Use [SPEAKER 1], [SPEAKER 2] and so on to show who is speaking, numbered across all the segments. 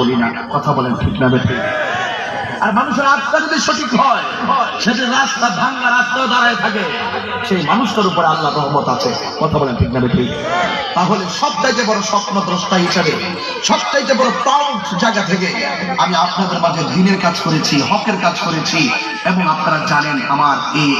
[SPEAKER 1] বলি না, কথা বলেন ঠিক না বেঠিক। আর মানুষের আত্মা যদি সঠিক হয় সেটা রাস্তা ভাঙ্গা রাস্তা দাঁড়ায় থাকে, সেই মানুষটার উপরে আল্লাহ রহমত আছে, কথা বলেন ঠিক না ঠিক তাহলে সবচাইতে বড় স্বপ্ন দ্রষ্টা হিসাবে, সবচাইতে বড় প্রাউড জায়গা থেকে আমি আপনাদের মাঝে দিনের কাজ করেছি, হকের কাজ করেছি, এবং আপনারা জানেন আমার এই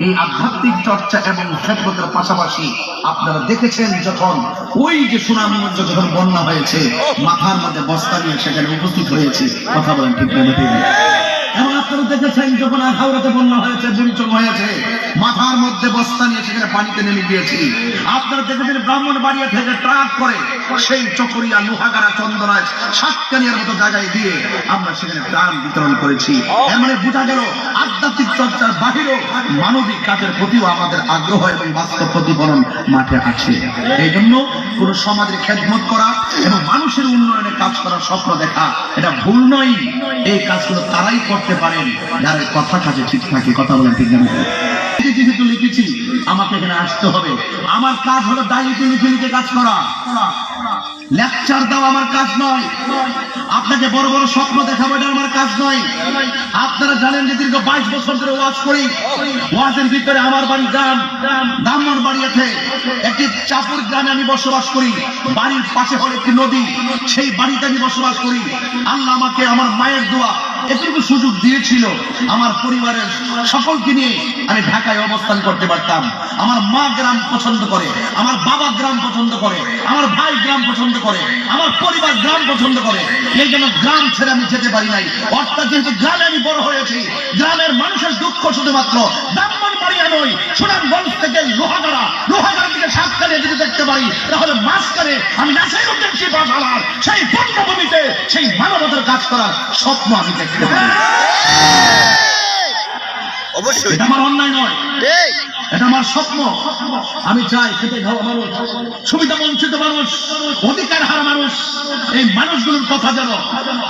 [SPEAKER 1] এই আধ্যাত্মিক চর্চা এবং খেদমতের পাশাপাশি আপনারা দেখেছেন যখন ওই যে সুনামগঞ্জ যখন বন্যা হয়েছে, মাথার মধ্যে বস্তা নিয়ে সেখানে উপস্থিত হয়েছে। কথা বলেন ঠিক না? বিতরণ করেছি। এর মানে বোঝা গেল, আধ্যাত্মিক চর্চার মানবিক কাজের প্রতিও আমাদের আগ্রহ এবং বাস্তব প্রতিফলন মাঠে আছে। এই জন্য কোন সমাজের খেদমত করা এবং মানুষের উন্নয়নে কাজ করার স্বপ্ন দেখা, এটা ভুল নয়। এই কাজগুলো তারাই করতে পারেন। যাদের কথা কাজে ঠিক থাকে, কথা বলেন ঠিক না। এই যে যেহেতু লিখেছি, আমাকে এখানে আসতে হবে। আমার কাজ হলো লিখে লিখে কাজ করা। লেকচার আমার কাজ নয়। আপনাকে বড় বড় স্বপ্ন দেখাবো, এটা আমার কাজ নয়। আপনারা জানেন যে দীর্ঘ বাইশ বছর ধরে ওয়াজ করি। ওয়াজের ভিতরে আমার বাড়ি গ্রাম। ব্রাহ্মণ বাড়িয়াতে একটি চাপুর গ্রামে আমি বসবাস করি। বাড়ির পাশে হল একটি নদী। সেই বাড়িতে আমি বসবাস করি। আল্লাহ আমাকে, আমার মায়ের দোয়া এতটুকু সুযোগ দিয়েছিল আমার পরিবারের সকলকে নিয়ে আমি ঢাকায় অবস্থান করতে পারতাম। আমার মা গ্রাম পছন্দ করে, আমার বাবা গ্রাম পছন্দ করে, আমার ভাই গ্রাম পছন্দ করে, আমার পরিবার গ্রাম পছন্দ করে। এই জন্য গ্রাম ছেড়ে আমি যেতে পারি নাই। অর্থাৎ যেহেতু গ্রামে আমি বড় হয়েছি, গ্রামের মানুষের দুঃখ শুধুমাত্র ব্রাহ্মণ বাড়িয়া নই। সুনামগঞ্জ থেকে লোহাগাড়া লোহাগাড়া থেকে সাতকালে যদি দেখতে পারি তাহলে মাঝখানে আমি নাসাই উদ্দেশ্যে আমার সেই পণ্যভূমিতে সেই মানবতার কাজ করার স্বপ্ন আমি দেখতে পারি।
[SPEAKER 2] অবশ্যই।
[SPEAKER 1] আমার অন্যায় নয়। এটা আমার স্বপ্ন। আমি চাই খেতে খাওয়া মানুষ, সুবিধা বঞ্চিত মানুষ, অধিকার হারা মানুষ। এই মানুষগুলোর কথা যেন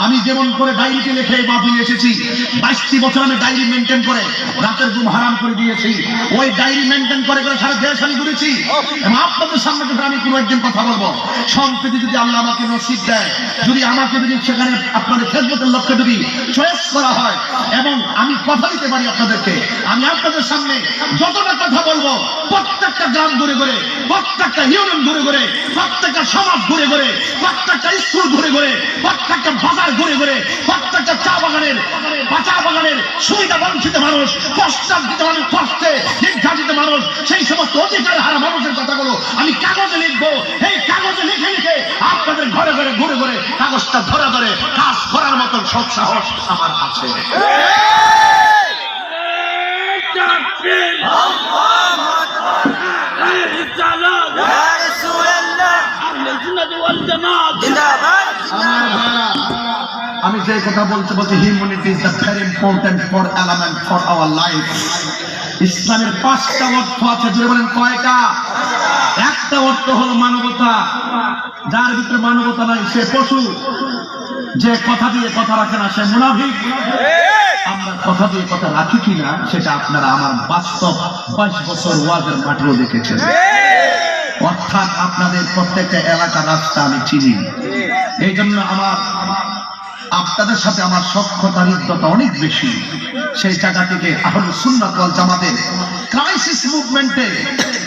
[SPEAKER 1] আমি যেমন করে ডায়েরিতে লিখে মাহফিলে এসেছি, বাইশটি বছর আমি ডায়েরি মেনটেন করে রাতের ঘুম হারাম করে দিয়েছি। ওই ডায়েরি মেনটেন করে করে সারা দেশ আমি ঘুরেছি। এবং আপনাদের সামনে যখন আমি কোনো একদিন কথা বলব, সম্প্রতি যদি আল্লাহ আমাকে নসিব দেয়, যদি আমাকে যদি সেখানে আপনাদের খেদমতের লক্ষ্যে যদি চয়েস করা হয়, এবং আমি কথা দিতে পারি আপনাদেরকে, আমি আপনাদের সামনে যতটা কথা বলব? প্রত্যেকটা গ্রাম ঘুরে ঘুরে, প্রত্যেকটা ইউনিয়ন ঘুরে ঘুরে, প্রত্যেকটা সমাজ ঘুরে ঘুরে, প্রত্যেকটা স্কুল ঘুরে ঘুরে, প্রত্যেকটা বাজার ঘুরে ঘুরে, প্রত্যেকটা চা বাগানের চা বাগানের সুবিধা বঞ্চিত মানুষ কষ্টার্জিত মানুষ, কষ্টে নির্যাতিত মানুষ, সেই সমস্ত অধিকার হারা মানুষের কথাগুলো আমি কাগজে লিখব। এই কাগজে লিখে লিখে আপনাদের ঘরে ঘরে ঘুরে ঘুরে কাগজটা ধরে ধরে কাজ করার মতন সৎ সাহস আমার আছে। আমি যে কথা বলতে বলছি humanity is the very important for element for our life ইসলামের পাঁচটা অর্থ আছে জুড়ে বলেন কয়টা? একটা অর্থ হলো মানবতা। যার ভিতরে মানবতা নাই, সে পশু। যে কথা দিয়ে কথা রাখে না সে মুনাফিক। আমরা কথা দিয়ে কথা রাখি কিনা সেটা আপনারা আমার বাস্তব বাইশ বছর ওয়াজের মাঠেও দেখেছেন। অর্থাৎ আপনাদের প্রত্যেকটা এলাকা রাস্তা আমি চিনি। এই জন্য আমার আপনাদের সাথে আমার সক্ষতা নিত্যতা অনেক বেশি। সেই জায়গা থেকে আহল সুন্নাত জামাতের ক্রাইসিস মুভমেন্টে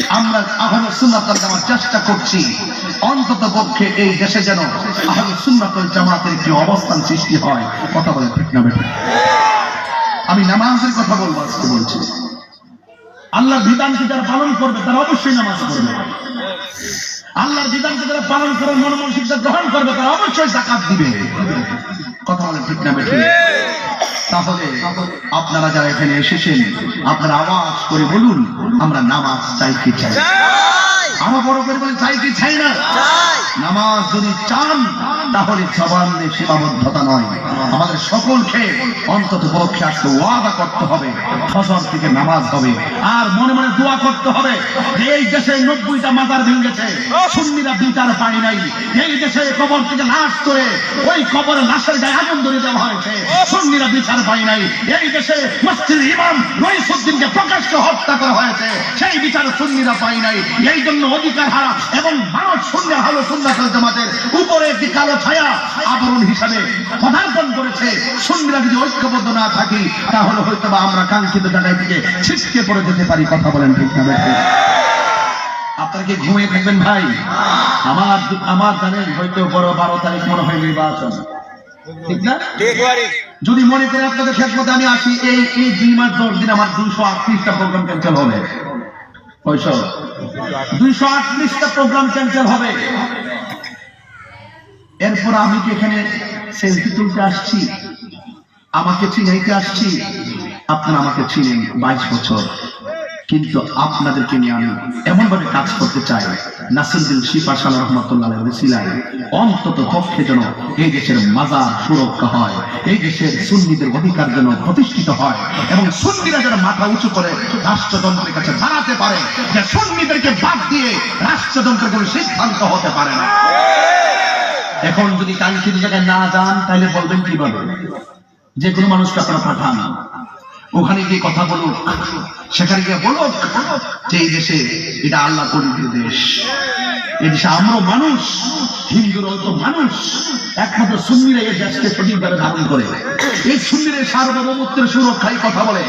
[SPEAKER 1] আমরা আহল সুন্নাত ওয়াল জামাত চেষ্টা করছি। অন্তত পক্ষে এই দেশে যেন আহল সুন্নাত জামাতের একটি অবস্থান সৃষ্টি হয়। কথা বলে ঠিক না আমি নামাজের কথা বলব আজকে বলছি। আল্লাহর বিধানকে যারা পালন করবে, তারা অবশ্যই নামাজ পড়বে। আল্লাহর বিধানকে যারা পালন করে মনমনসিকতা গ্রহণ করবে, তারা অবশ্যই জাকাত দিবে। কথা বলে ঠিক না বেঠিক? তাহলে আপনারা যারা এখানে এসেছেন, আপনারা আওয়াজ করে বলুন, আমরা নামাজ চাই কি চাই। আমার বড় করে বলে চাই কি চাই না? নামাজ যদি চান তাহলে জবান দিয়ে সীমাবদ্ধতা নয়। আমাদের সকলকে অন্তত পক্ষে আজকে ওয়াদা করতে হবে ফসল থেকে নামাজ হবে আর মনে মনে দোয়া করতে হবে যে এই দেশে নব্বইটা মাজার ভেঙেছে সুন্নিরা বিচার পায় নাই। এই দেশে কবর থেকে লাশ করে ওই কবরে লাশের গায়ে আগুন ধরে দেওয়া হয়েছে সুন্নিরা বিচার পায় নাই। এই দেশে মসজিদ ইমাম রইসুদ্দিনকে প্রকাশ্য হত্যা করা হয়েছে সেই বিচার সুন্নিরা পায় নাই। এই জন্য অধিকার হারা এবং মানুষ শূন্য হলো সুন্নাতুল জামাতের উপরে একটি কালো ছায়া আবরণ হিসাবে পদার্পণ করেছে। সুন্নিরা যদি ঐক্যবদ্ধ না থাকি তাহলে হয়তো বা আমরা কাঙ্ক্ষিত জায়গায় থেকে ছিটকে পড়ে যেতে পারি। কথা বলেন ঠিক না? আপনারা কি ঘুমিয়ে থাকবেন ভাই? আমার আমার জানেন হয়তো বড় বারো তারিখ মনে হয় নির্বাচন। ঠিক না? যদি মনে করে আপনাদের খেদমতে আমি আসি এই এই দুই মাস দশ দিন আমার দুইশো আটত্রিশটা প্রোগ্রাম ক্যান্সেল হবে। দুইশো আটত্রিশটা প্রোগ্রাম এরপর আমি এখানে সেলফি তুলতে আসছি? আমাকে চিনাইতে আসছি? আপনারা আমাকে চিনেন বাইশ বছর। কিন্তু আপনাদেরকে নিয়ে আমি এমন ভাবে কাজ করতে চাই। নাসিরুদ্দিন শিফা সাল রহমতুল্লাহ সিলাই অন্তত পক্ষে যেন এই দেশের মাজার সুরক্ষা হয়, এই দেশের সুন্নিদের অধিকার যেন প্রতিষ্ঠিত হয় এবং সুন্নিরা যেন মাথা উঁচু করে রাষ্ট্রযন্ত্রের কাছে জানাতে পারে, যে সুন্নিদেরকে বাদ দিয়ে রাষ্ট্রযন্ত্রের কোনো সিদ্ধান্ত হতে পারে না। এখন যদি কাঙ্ক্ষিত জায়গায় না যান, তাহলে বলবেন কীভাবে? যে কোনো মানুষকে আপনারা পাঠান। ওখানে গিয়ে কথা বলো সেখানে গিয়ে বলো যে এই দেশে এটা আল্লাহ করিত দেশ। এই দেশে আমরাও মানুষ, হিন্দুরাও তো মানুষ। একমাত্র সুন্নিরা এই দেশকে সঠিকভাবে ধারণ করে। এই সুন্নিরের সার্বভৌমত্বের সুরক্ষায় কথা বলে।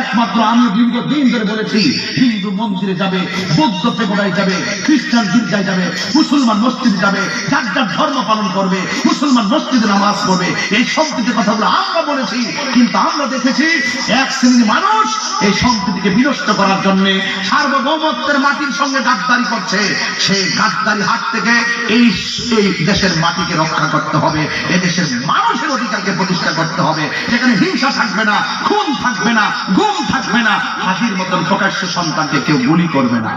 [SPEAKER 1] একমাত্র আমি দীর্ঘ দিন ধরে বলেছি, হিন্দু মন্দিরে যাবে, বৌদ্ধ পেগোড়ায় যাবে, খ্রিস্টান গির্জায় যাবে, মুসলমান মসজিদে যাবে, যার যার ধর্ম পালন করবে, মুসলমান মসজিদে নামাজ পড়বে, এই সম্প্রীতির কথাগুলো আমরা বলেছি, কিন্তু আমরা দেখেছি এক শ্রেণির মানুষ এই সম্প্রীতিকে বিনষ্ট করার জন্য সার্বভৌমত্বের মাটির সঙ্গে গাদ্দারি করছে। সেই গাদ্দারি হাত থেকে এই এই দেশের মাটিকে রক্ষা করতে হবে এই দেশের মানুষের অধিকারকে প্রতিষ্ঠা করতে হবে যেখানে হিংসা থাকবে না, খুন থাকবে না গুম থাকবে না। হাজির মতন প্রকাশ্য সন্তানকে কেউ গুলি করবে না।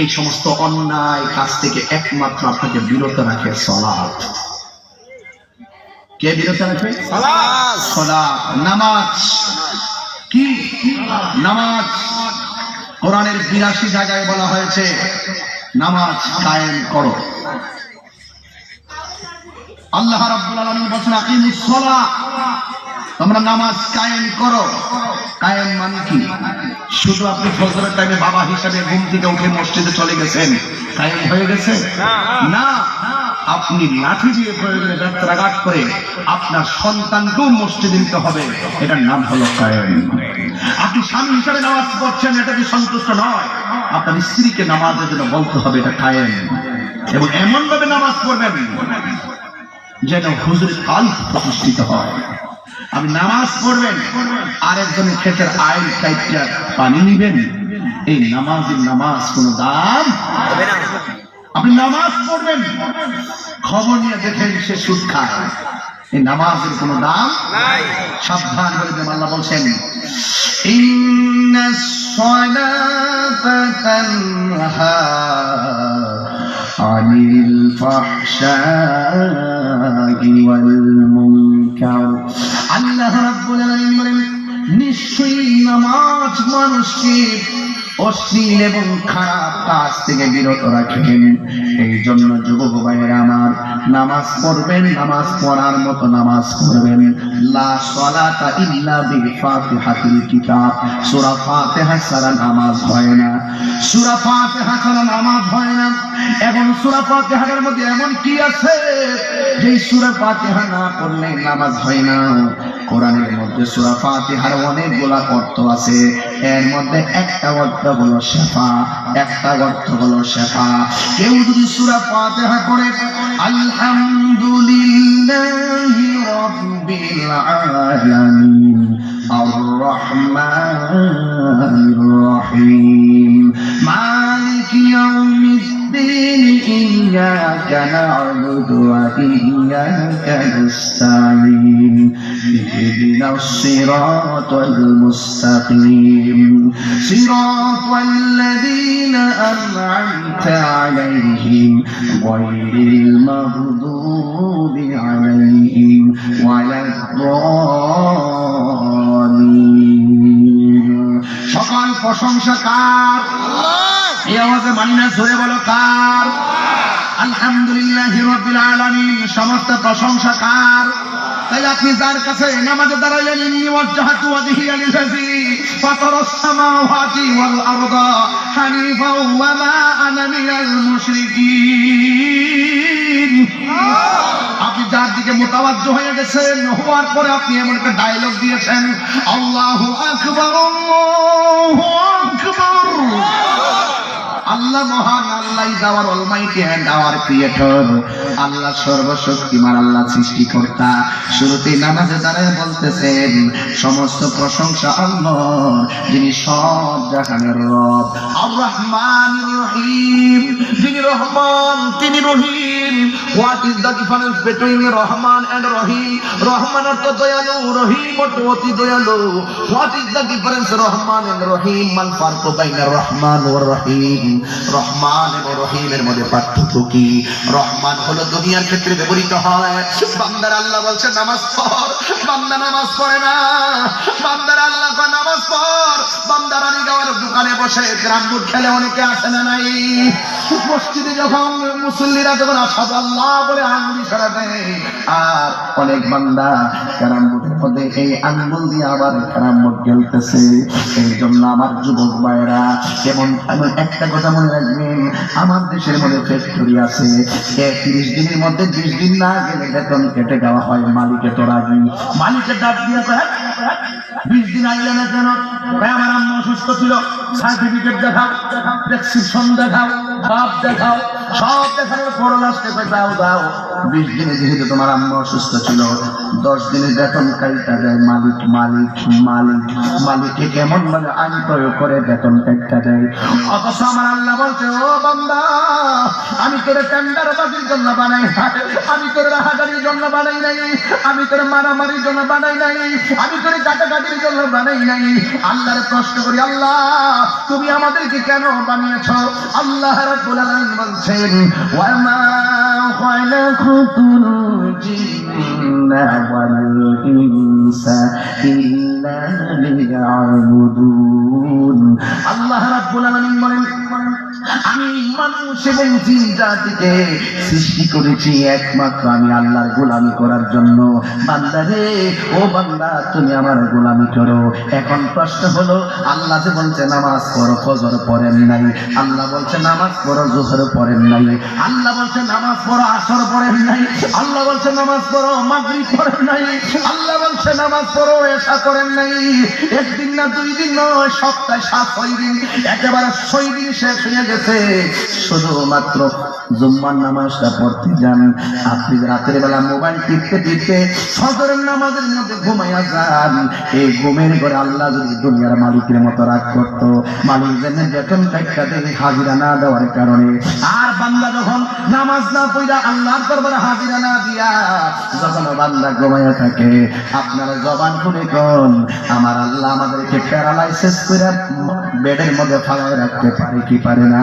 [SPEAKER 1] এই সমস্ত অন্যায় কাজ থেকে একমাত্র আপনাকে বিরত রাখে সলাৎ কে বিরত রাখে? সলাৎ নামাজ। কি? নামাজ। কোরআনের বিরাশি জায়গায় বলা হয়েছে নামাজ কায়েম করো। আল্লাহ রাব্বুল আলামিন বলেন আকিমুস সালাহ। তোমরা নামাজ কায়েম করো। কায়েম মানে কি? শুধু আপনি ফজরের টাইমে বাবা হিসাবে ঘুম থেকে উঠে মসজিদে চলে গেছেন, কায়েম হয়ে গেছে? না। আপনি লাঠি দিয়ে প্রয়োজনে যাত্রাঘাট করে আপনার সন্তানকেও মসজিদে নিতে হবে। এটার নাম হলো কায়েম। আপনি স্বামী হিসাবে নামাজ পড়ছেন, এটা কি সন্তুষ্ট নয়? আপনার স্ত্রীকে নামাজের জন্য বলতে হবে, এটা কায়েম। এবং এমন ভাবে নামাজ পড়বেন যেন হুজুরের কাল প্রতিষ্ঠিত হয়। আপনি নামাজ পড়বেন আর একজনের ক্ষেতের আইন কাইটা পানি নিবেন। এই নামাজের নামাজ কোনো দাম? আপনি নামাজ পড়বেন খবর নিয়ে দেখেন সে সুদ খায়। এই নামাজের কোনো দাম? সাবধান করে দেবেন আল্লাহ বলছেন ইন্নাস সালাতা তানহা আনিল ফাহশাই ওয়াল মুনকার আল্লাহ রাব্বুল আলামিন বলেন নিশ্চয়ই নামাজ মানুষকে অশ্লীল এবং খারাপ কাজ থেকে বিরত রাখেন। এই জন্য যুবক ভাইয়েরা আমার, নামাজ পড়বেন, নামাজ পড়ার মতো নামাজ পড়বেন। লা সালাতা ইল্লা বিফাতিহাতিল কিতাব। সূরা ফাতিহা ছাড়া নামাজ হয় না। সূরা ফাতিহা ছাড়া নামাজ হয় না। এবং সূরা ফাতিহার মধ্যে এমন কি আছে? যে সূরা ফাতিহা না পড়লে নামাজ হয় না। কোরআনের মধ্যে সূরা ফাতিহার অনেকগুলা অর্থ আছে। এর মধ্যে একটা অর্থ হলো শেফা, একটা অর্থ হলো শেফা। কেউ যদি সুরা ফাতিহা করে আলহামদুলিল্লাহি রাব্বিল রহিম, মালিক ইyyaka na'budu wa iyyaka nasta'in اهدنا الصراط المستقيم صراط الذين أنعمت عليهم غير المغضوب عليهم ولا الضالين সকল প্রশংসা কার এই আওয়াজে মানি না জোরে বলো কার আলহামদুলিল্লাহ রবিল আলমিন, সমস্ত প্রশংসা কার? তাই আপনি যার কাছে নামাজে দাঁড়াইলেন ইন্নি ওয়াজ্জাহাতু ওয়াজহিয়া লিল্লাযী ফাতারাস সামাওয়াতি ওয়াল আরদা হানিফাও ওয়া মা আনা মিনাল মুশরিকিন। আপনি যার দিকে মোতাবাজ্য হয়ে গেছেন, হওয়ার পরে আপনি এমন একটা ডায়লগ দিয়েছেন, আল্লাহু আকবার আল্লাহু আকবার। আল্লাহ মহান, Allah is our almighty and our creator আল্লাহ সর্বশক্তিমান, আল্লাহ সৃষ্টিকর্তা। শুরুতে নামাজে দাঁড়ায় বলতেছেন, সমস্ত প্রশংসা আল্লাহর, যিনি সব জাহানের রব। আর রহমান রহিম, যিনি রহমান, তিনি রহিম। What is the difference between Rahman and Rahim? Rahman অর্থ দয়ালু, রহিম অর্থ অতি দয়ালু। What is the difference Rahman and Rahim? মান ফারকু বাইনা রহমান ও রহিম। রহমান এবং রহিমের মধ্যে পার্থক্য কি? রহমান হলো দুনিয়ার ক্ষেত্রে ব্যবহৃত হয়। বান্দার আল্লাহ বলছে, নামাজ পড়। বান্দা নামাজ পড়ে না। বান্দার আল্লাহ নামাজ পড়। বান্দার গাওয়ার দোকানে বসে গ্রামবুট খেলে অনেকে আসে না নাই? মসজিদে যখন মুসল্লিরা যখন আসাদ আল্লাহ বলে আঙ্গুলি দেয় আর অনেক বান্দা ক্যারামবোর্ডের মধ্যে এই আঙ্গুল দিয়ে আবার ক্যারামবোর্ড খেলতেছে এই জন্য আমার যুবক ভাইয়েরা যেমন একটা কথা মনে রাখবেন আমার দেশের মধ্যে ফ্যাক্টরি আছে। তিরিশ দিনের মধ্যে বিশ দিন না গেলে বেতন কেটে দেওয়া হয়। মালিকে তো রাজি। মালিকের ডাক দিয়ে কয়, বিশ দিন আইলে না কেন আমার আম্মা অসুস্থ ছিল সার্টিফিকেট দেখাও প্রেসক্রিপশন দেখাও। সব দেখাও, সব দেখানোর পর লাস্টে পেটাও দাও বিশ দিনে যেহেতু তোমার আম্মা অসুস্থ ছিল, দশ দিনের বেতন কাইটা দেয়, মালিক মালিক মালিক, মালিককে কেমন মানে আইন প্রয়োগ করে বেতন কাইটা দেয়। অথচ আমার আল্লাহ বলছে, ও বান্দা আমি তোর টেন্ডার বাজির জন্য বানাই নাই। আমি তোর রাহাজারির জন্য বানাই নাই। আমি তোর মারামারির জন্য বানাই নাই। আমি তোর কাটাকাটির জন্য বানাই নাই। আল্লাহর প্রশ্ন করি, আল্লাহ, তুমি আমাদেরকে কেন বানিয়েছ? আল্লাহ রাব্বুল বলছেন আল্লাহ রাব্বুল বলেন, আমি মানুষ এবং জিন জাতিকে সৃষ্টি করেছি একমাত্র আমি আল্লাহর গোলামি করার জন্য। বান্দা রে, ও বান্দা, তুমি আমার গোলামি করো। এখন প্রশ্ন হলো, আল্লাহ যে বলছে নামাজ পড়ো, ফজর পড়েন নাই। আল্লাহ বলছে নামাজ পড়ো, জোহর পড়েন নাই। আল্লাহ বলছে নামাজ পড়ো, আসর পড়েন নাই। আল্লাহ বলছে নামাজ পড়ো, মাগরিব পড়েন নাই। আল্লাহ বলছে নামাজ পড়ো এসা করেন নাই। একদিন না দুই দিন নয়, সপ্তাহে সাত ছয় দিন। একেবারে ছয় দিন শেষ হয়ে গেছে। শুধুমাত্র জুম্মার নামাজটা পড়তে যান। আপনি রাতের বেলা মোবাইল টিপতে টিপতে ফজরের নামাজের মধ্যে ঘুমাইয়া যান। এই ঘুমের ঘরে আল্লাহ যদি দুনিয়ার মালিকের মতো রাগ করত, মালিক যেন বেতন টাকা দেয়, হাজিরা না দেওয়ার কারণে। আর বান্দা যখন নামাজ না পড়া আল্লাহর দরবারে হাজিরা না দিয়া যখন বান্দা ঘুমাইয়া থাকে, আপনারা জবান করে কোন, আমার আল্লাহ আমাদেরকে প্যারালাইসিস করে বেডের মধ্যে ফালায় রাখতে পারে কি পারে না?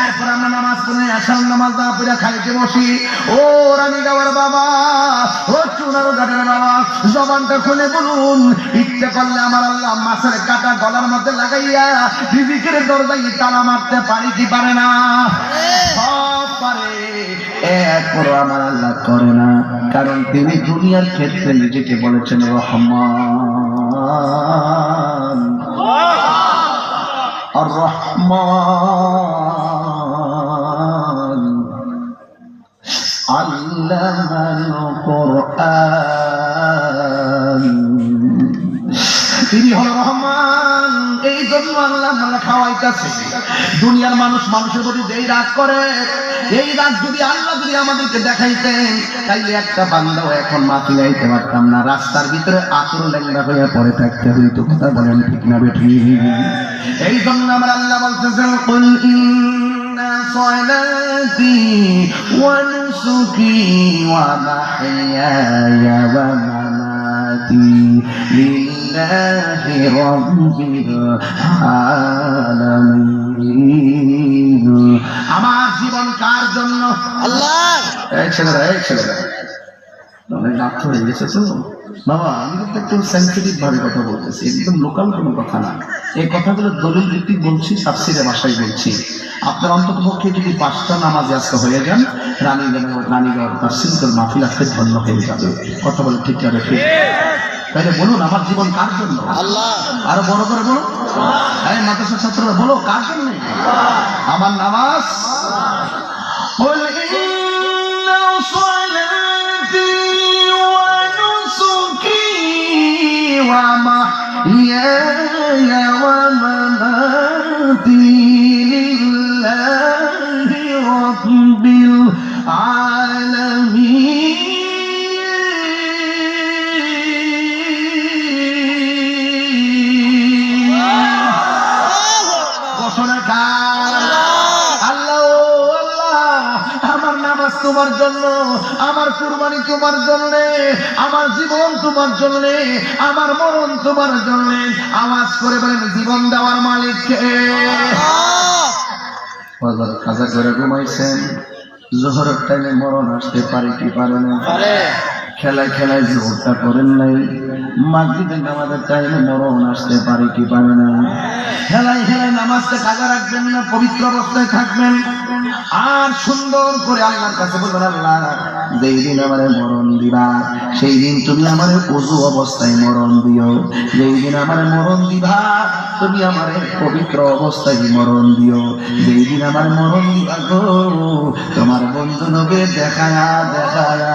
[SPEAKER 1] এরপর আমরা নামাজ পড়ে নামাজ না পড়ে খাইতে বসি। ও গাওয়ার বাবা, ও চুনার বাবা, জবানটা খুলে বলুন, ইচ্ছে করলে আমার আল্লাহ মাছের কাটা গলার মধ্যে লাগাইয়া দরজায় তালা মারতে পারি কি পারে না? আমার আল্লাহ করে না। কারণ তিনি দুনিয়ার ক্ষেত্রে নিজেকে বলেছেন রহমান। আর রহমান আল্লামাল কোরআন তিনি হল রহমান। জন্য আল্লাহ মানে খাওয়াইতেছে দুনিয়ার মানুষ মানুষের প্রতি যেই রাগ করে এই রাগ যদি আল্লাহ যদি আমাদেরকে দেখাইতেন তাইলে একটা বান্দাও এখন মাটি লাইতে পারতাম না রাস্তার ভিতরে আতর ল্যাংড়া হয়ে পড়ে থাকতে হইতো কথা বলেন ঠিক না বেঠি এই জন্য আমার আল্লাহ বলতেছেন কুল ইন্না صلاتي ونسكي ومحياي ومماتي لله رب العالمين আমার জীবন কার জন্য
[SPEAKER 3] আল্লাহ
[SPEAKER 1] এই ছেলেরা এই ছেলেরা অনেক ডাক্তার হয়ে গেছে তো বাবা আমি কিন্তু একটু সেন্সিটিভ ভাবে কথা বলতেছি একদম লোকাল কোনো কথা না এই কথাগুলো দলিল ভিত্তিক বলছি সাবসিডে ভাষায় বলছি আপনার অন্তত পক্ষে যদি পাঁচটা নামাজে আজকে হয়ে যান রানীগঞ্জ রানীগঞ্জ তার সিঙ্গল মাহফিল আজকে ধন্য হয়ে যাবে কথা বলে ঠিক আছে ঠিক তাইলে বলুন আমার জীবন কার জন্য?
[SPEAKER 2] আল্লাহ।
[SPEAKER 1] আরও বড় করে বলুন। হ্যাঁ মাদ্রাসা ছাত্ররা বলো কার জন্য? আমার নামাজ। জন্য, আমার কুরবানি তোমার জন্য, আমার জীবন তোমার জন্য, আমার মরণ তোমার জন্য। আওয়াজ করে বলেন, জীবন দেওয়ার মালিক কে কাজা করে ঘুমাইছেন। জোহরের টাইমে মরণ আসতে পারে কি পারে না? খেলায় খেলায় জোরটা করেন নাই। মাগরিবের নামাজের টাইমে মরণ আসতে পারে কি পারে না। খেলায় খেলায় নামাজটা কাজা রাখবেন না, পবিত্র অবস্থায় থাকবেন। আর সুন্দর করে আল্লাহর কাছে বলবেন, আল্লাহ, যেই দিন আমার মরণ দিবা, সেই দিন তুমি আমার উজু অবস্থায় মরণ দিও। যেই দিন আমার মরণ দিবা, তুমি আমার পবিত্র অবস্থায় মরণ দিও। যেই দিন আমার মরণ দিবা গো, তোমার বন্ধু নবে দেখায়া দেখায়া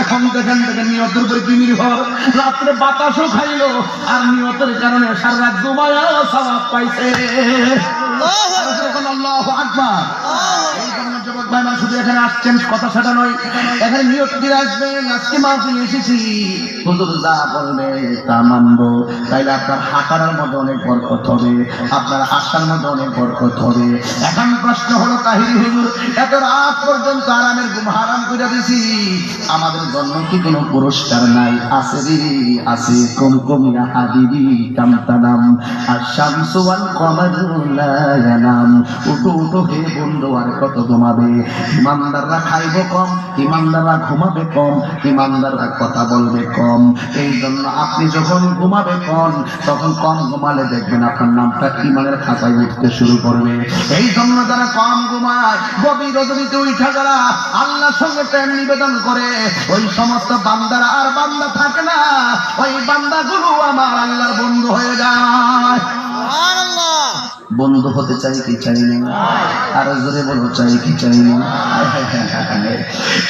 [SPEAKER 1] এখন দেখেন দেখেন, নিয়তের উপরে কি নির্ভর রাত্রে বাতাসও খাইলো, আর নিয়তের কারণে সারা রাত ঘুমায় সবাব পাইছে। আল্লাহ আকবার। এই কারণে যুবক ভাইরা শুধু এখানে আসছেন কথা সেটা নয়। এখানে নিয়ত দিয়ে আসবেন। আজকে মাহফিলে এসেছি। হুজুর যা বলবে তা মানবো। তাইলে আপনার হাঁটার মধ্যে অনেক বরকত হবে। আপনার আসার মধ্যে অনেক বরকত হবে। এখন প্রশ্ন হলো তাহিরি হুজুর এত রাত পর্যন্ত আরামের ঘুম হারাম করে দিছি। আমাদের জন্য কি কোনো পুরস্কার নাই? আছে রে আছে। কম কম হাবিবি কামতানাম আর শামসু ওয়াল ইয়ানাম উঠো উঠো হে বন্ধু, আর কত ঘুমাবে? ইমানদাররা খাইব কম, ইমানদাররা ঘুমাবে কম, ইমানদাররা কথা বলবে কম। এই জন্য আপনি যখন ঘুমাবে কম, তখন কম ঘুমালে দেখবেন আপনার নামটা ইমানের খাতায় উঠতে শুরু করবে। এই জন্য যারা কম ঘুমায়, গভীর রজনীতে উঠা যারা, আল্লাহর সঙ্গে প্রেম নিবেদন করে, ওই সমস্ত বান্দারা আর বান্দা থাকে না। ওই বান্দাগুলো আমার আল্লাহর বন্ধু হয়ে যায়। বন্ধু হতে চাই কি চাই না? আর জোরে বলো চাই কি চাই না?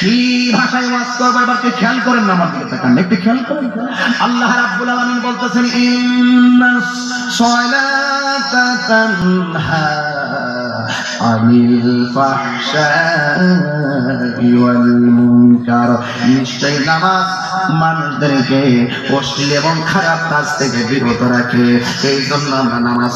[SPEAKER 1] কি ভাষায় ওয়াজ করব? এবার কি খেয়াল করেন না আমার দিকে তাকান, একটু খেয়াল করেন। আল্লাহ রাব্বুল আলামিন বলতেছেন ইন্নাস সালাতা তানহা নিশ্চয় নামাজ মানুষদেরকে অশ্লীল এবং খারাপ কাজ থেকে বিরত রাখে। এই জন্য আমরা নামাজ